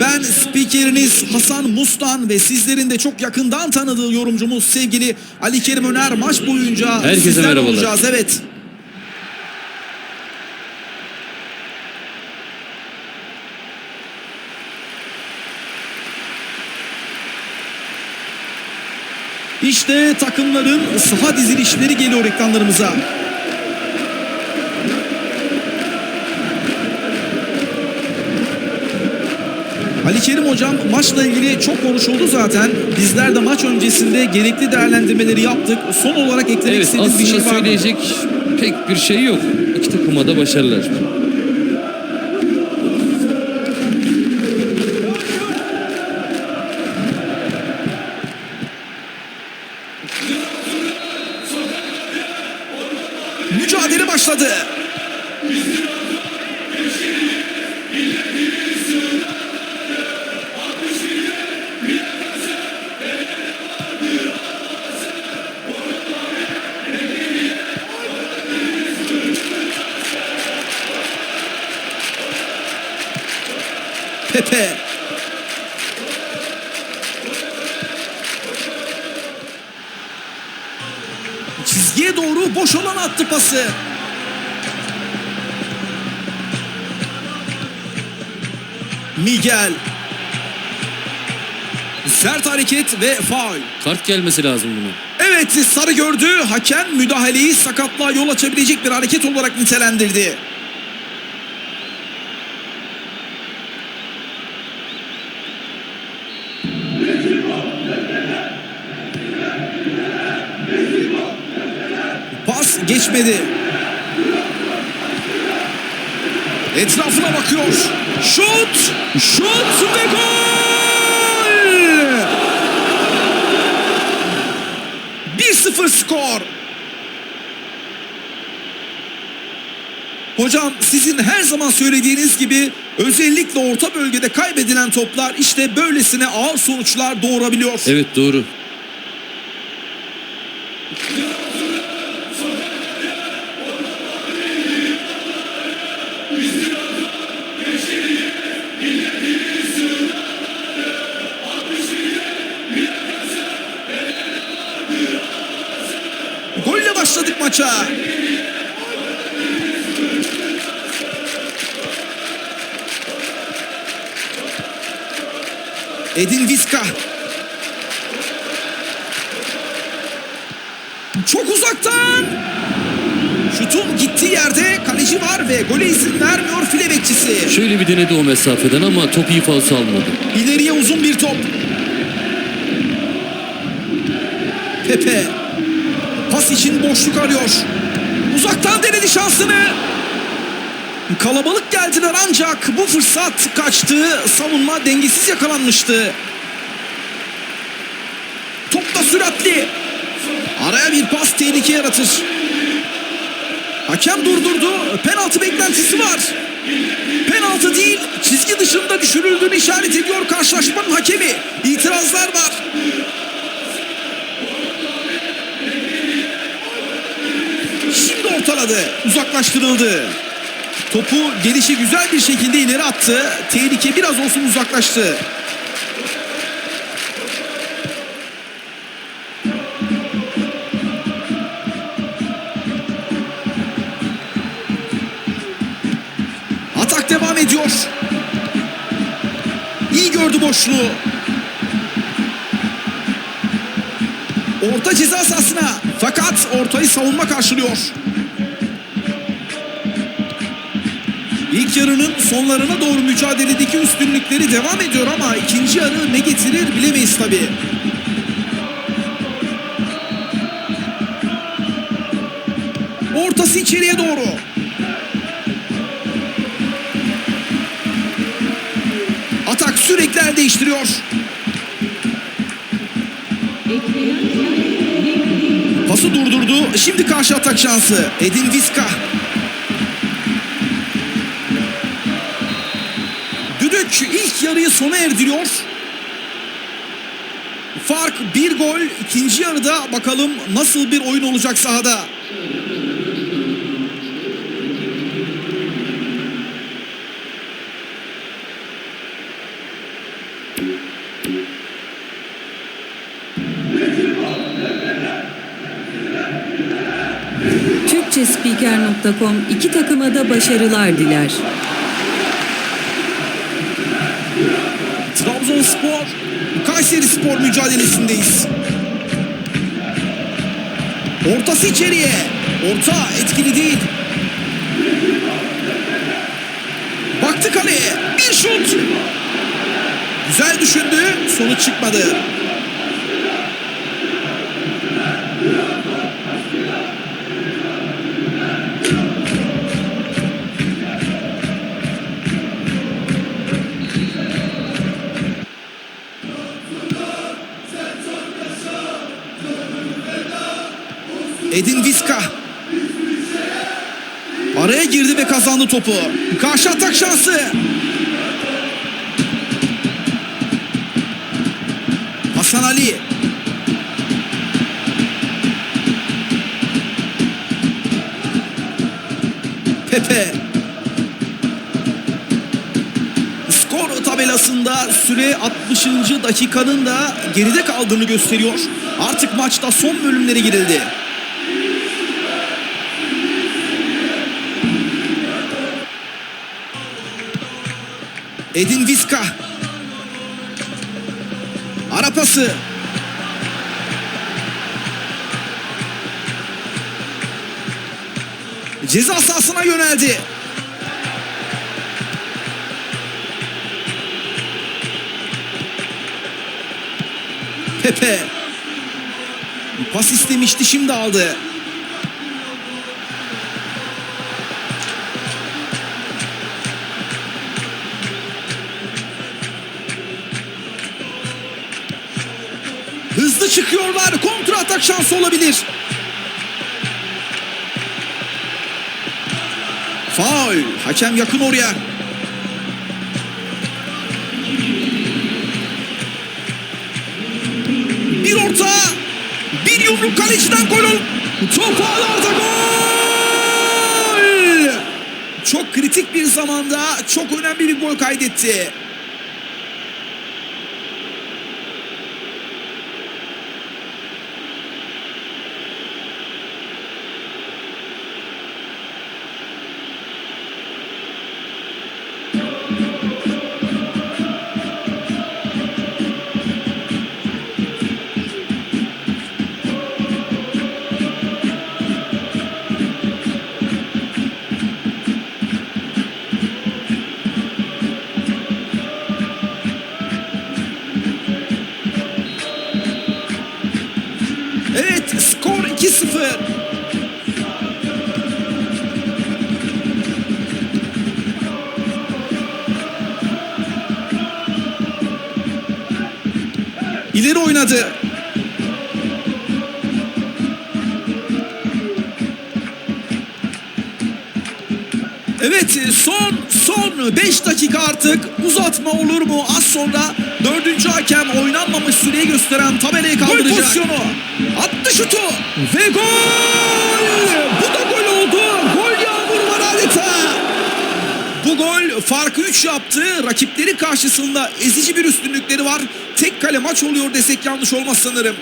Ben spikeriniz Hasan Mustan ve sizlerin de çok yakından tanıdığı yorumcumuz sevgili Ali Kerim Öner maç boyunca Herkese sizlerle merhabalar. olacağız. Evet. İşte takımların saha dizilişleri geliyor ekranlarımıza. Ali Kerim hocam maçla ilgili çok konuşuldu zaten. Bizler de maç öncesinde gerekli değerlendirmeleri yaptık. Son olarak eklemek Evet istediğiniz bir şey var mı? söyleyecek pek bir şey yok. İki takıma da başarılar. Başladı. Pepe. Çizgiye doğru boş olan attı pası. Miguel. Sert hareket ve faul. Kart gelmesi lazım bunun. Evet sarı gördü. Hakem müdahaleyi sakatlığa yol açabilecek bir hareket olarak nitelendirdi. Pas geçmedi. Etrafına bakıyor. Şut! Şut ve gol! 1-0 skor. Hocam sizin her zaman söylediğiniz gibi özellikle orta bölgede kaybedilen toplar işte böylesine ağır sonuçlar doğurabiliyor. Evet doğru. Edin Viska. Çok uzaktan. Şutun gittiği yerde kaleci var ve gole izin vermiyor file bekçisi. Şöyle bir denedi o mesafeden ama top iyi falso almadı. İleriye uzun bir top. Pepe. Pas için boşluk arıyor. Uzaktan denedi şansını. Kalabalık geldiler ancak bu fırsat kaçtı. Savunma dengesiz yakalanmıştı. Top da süratli. Araya bir pas tehlike yaratır. Hakem durdurdu. Penaltı beklentisi var. Penaltı değil, çizgi dışında düşürüldüğünü işaret ediyor karşılaşmanın hakemi. İtirazlar var. Şimdi ortaladı, uzaklaştırıldı. Topu gelişi güzel bir şekilde ileri attı. Tehlike biraz olsun uzaklaştı. Atak devam ediyor. İyi gördü boşluğu. Orta ceza sahasına. Fakat ortayı savunma karşılıyor. İlk yarının sonlarına doğru mücadeledeki üstünlükleri devam ediyor ama ikinci yarı ne getirir bilemeyiz tabii. Ortası içeriye doğru. Atak sürekli el değiştiriyor. Pası durdurdu. Şimdi karşı atak şansı. Edin Viska. Düdük ilk yarıyı sona erdiriyor. fark bir gol. İkinci yarıda bakalım nasıl bir oyun olacak sahada. Türkçespiker.com iki takıma da başarılar diler. Trabzonspor, Kayseri Spor mücadelesindeyiz. Ortası içeriye. Orta etkili değil. Baktı kaleye. Bir şut. Güzel düşündü. Sonuç çıkmadı. Edin Viska. Araya girdi ve kazandı topu. Karşı atak şansı. Hasan Ali. Pepe. Skor tabelasında süre 60. dakikanın da geride kaldığını gösteriyor. Artık maçta son bölümlere girildi. Edin Viska. Ara pası. Ceza sahasına yöneldi. Pepe. Pas istemişti şimdi aldı. Çıkıyorlar. Kontra atak şansı olabilir. Faul. Hakem yakın oraya. Bir orta. Bir yumruk kaleciden gol. ol- Top ağlarda gol. Çok kritik bir zamanda çok önemli bir gol kaydetti. İleri oynadı. Evet son son 5 dakika artık uzatma olur mu? Az sonra dördüncü hakem oynanmamış süreyi gösteren tabelayı kaldıracak. Gol pozisyonu. Attı şutu ve gol! Bu da gol oldu. Gol yağmuru var adeta. Bu gol farkı 3 yaptı. Rakipleri karşısında ezici bir üstünlükleri var. Tek kale maç oluyor desek yanlış olmaz sanırım.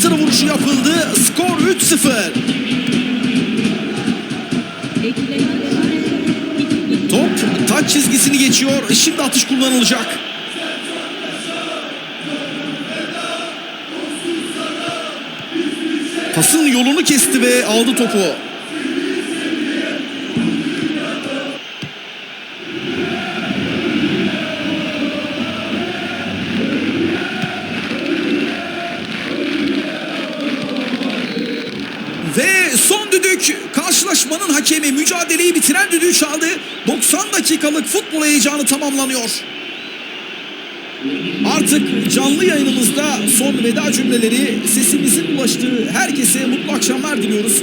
Santra vuruşu yapıldı. Skor 3-0. Top taç çizgisini geçiyor. Şimdi atış kullanılacak. Pasın yolunu kesti ve aldı topu. Ve son düdük karşılaşmanın Yani mücadeleyi bitiren düdüğü çaldı. 90 dakikalık futbol heyecanı tamamlanıyor. Artık canlı yayınımızda son veda cümleleri sesimizin ulaştığı herkese mutlu akşamlar diliyoruz.